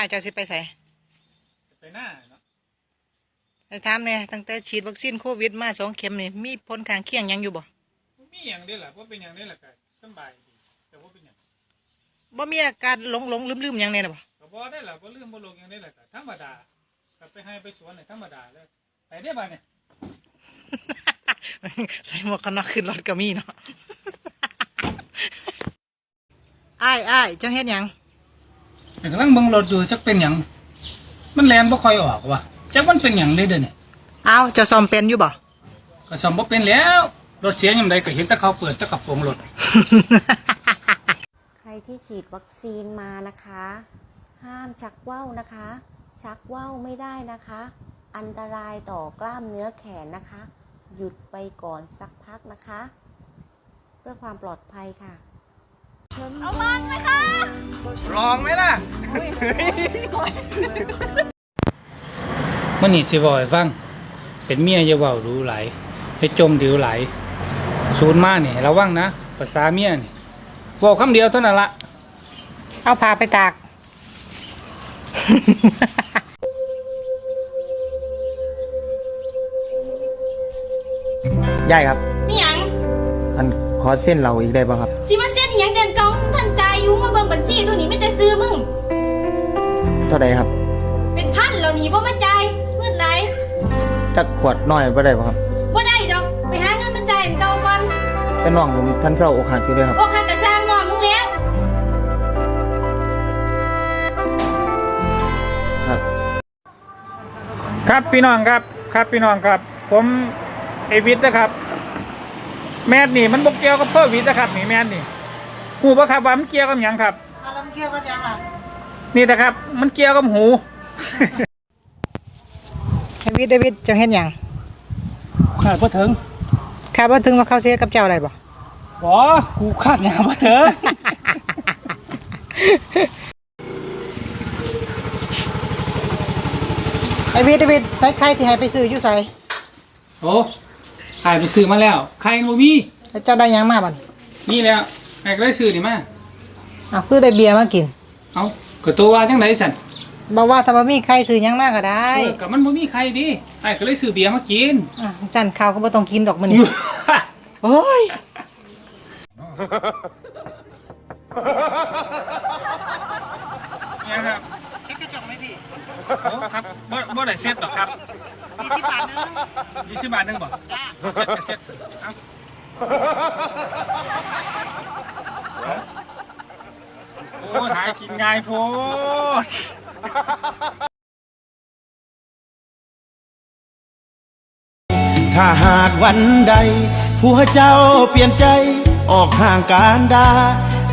อ้ายเจ้าสิไปใส่ไปหน้าเนาะไปถามแหน่ตั้งแต่ฉีดวัคซีนโควิดมาสองเข็มนี่มีผลข้างเคียงหยังอยู่บ่บ่มีอย่างเดียวแหละว่าเป็นอย่างนี้แหละก็สำบายดีแต่ว่าเป็นอย่างบ่มีอาการหลงหลงลืมลืมๆหยังแน่น่ะบ่ก็บ่ได้แหละบ่ลืมบ่ลงอย่างนี้แหละก็ธรรมดาก็ไปให้ไปสวนนี่ธรรมดาเลยไปได้บ่เนี่ยใส่หมวกกันน็อกขึ้นรถก็มีเนาะอ้ายอ้ายเจ้าเฮ็ดหยัง กำลังเบิ่งรถอยู่จักเป็นหยังมันแล่นบ่ค่อยออกว่ะจักมันเป็นหยังเลยเด้อเนี่ยอ้าวเจ้าซ่อมเป็นอยู่บ่ ก็ซ่อมบ่เป็นแล้วรถเสียยามใดก็เห็นแต่เขาเปิดแต่กระโปรงรถ ใครที่ฉีดวัคซีนมานะคะ ห้ามชักว่าวนะคะ ชักว่าวไม่ได้นะคะ อันตรายต่อกล้ามเนื้อแขนนะคะ หยุดไปก่อนสักพักนะคะ เพื่อความปลอดภัยค่ะ ลองไหมล่ะมันนี่สิบ่ให้ฟัง เป็นเมียอย่าเว้ารู้หลายให้จมดิวหลายศูนย์มานี่ระวังนะภาษาเมียนี่เว้าคำเดียวเท่านั้นละเอาพาไปตาก ยายครับ มีหยังอันขอเส้นเราอีกได้ป่ะครับ สิมา ตัวนี้ไม่ได้ซื้อมึง เท่าใดครับ เป็นพันแล้วนี่บ่มาจ่ายเงินไหลจักขวดน้อยบ่ได้ป่ะครับ บ่ได้ดอก ไปหาเงินมาจ่ายอันเก่าก่อนแต่น้องผมท่านเศร้าอกหักอยู่ด้วยครับอกหักกระช่างงอมึงแล้ว ครับ ครับพี่น้องครับครับพี่น้องครับ ผมเอวิทนะครับ แมสนี่มันบกเกี่ยวกับโควิดนะครับนี่แมสนี่หูปะครับว่ามันเกี่ยวกับหยังครับเอาแล้ว มันเกี่ยวกับหยังล่ะนี่นะครับ มันเกี่ยวกับหู เดวิดเดวิดเจ้าเฮ็ดหยังขาดบ่ถึงคาดว่าถึงว่าเขาสิเฮ็ดกับเจ้าได้บ่บ่กูคาดหยังบ่ถึงเดวิดเดวิดใส่ไข่ที่ให้ไปซื้ออยู่ไสโอ้ขายไปซื้อมาแล้วใครบ่มีแล้วเจ้าได้หยังมาบัดนี่แล้วไอ้ก็ได้ซื้อนี่มา อ้าวคือได้เบียร์มากินเอ้าก็ตัวว่าจังไดสั่นบอกว่าถ้าบ่มีใครซื้อหยังมาก็ได้เออก็มันบ่มีใครดิไอ้ก็เลยซื้อเบียร์มากิน อะจันข้าวก็บ่ต้องกินดอกมื้อนี้โอ้ยเนี่ยครับเฮ็ดกระจกไหมพี่โอ้ครับบ่บ่ได้เซ็ตหรอกครับ20บาทนึงยี่สิบบาทหนึงบ่เซ็ตก็เซ็ตเอา โอ้หายกินง่ายโพดถ้าหากวันใด ผัวเจ้าเปลี่ยนใจออกห่างการดา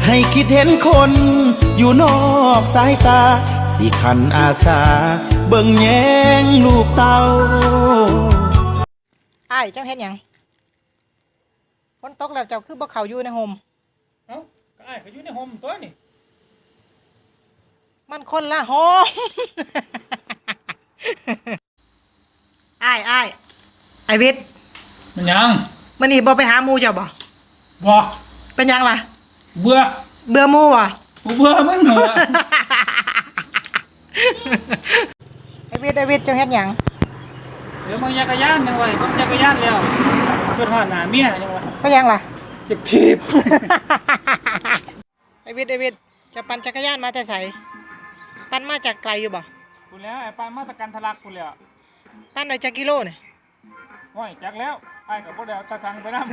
ให้คิดเห็นคนอยู่นอกสายตา สิขันอาสา เบิ่งแยงลูกเต้าอ้ายเจ้าเฮ็ดหยังฝนตกแล้วเจ้าคือบ่เข้าอยู่ในโฮมเอ้าก็อ้ายก็อยู่ในโฮมตัวนี่ มันคนละโฮมอ้ายอ้ายไอวิทย์มันหยังมื้อนี้บ่ไปหาหมู่เจ้าบ่บ่เป็นหยังล่ะ เบื่อเบื่อหมู่บ่กูเบื่อมึงเหรอไอวิทย์ไอวิทย์เจ้าเฮ็ดหยังเดี๋ยวมึงจักรยานยังไงมึงจักรยานแล้วขึ้นหอดหน้าเมียยังไงเป็นหยังล่ะจะถีบไอวิทย์ไอวิทย์จะปั่นจักรยานมาแต่ไส ปั่นมาจากไกลอยู่บ่กูแล้วไอ้ปานมาตรการทะลักกูแล้วปั่นได้จักกิโลนี่ห้อยจักแล้วไอ้กับพวกเดียวตาสังไปน้ำ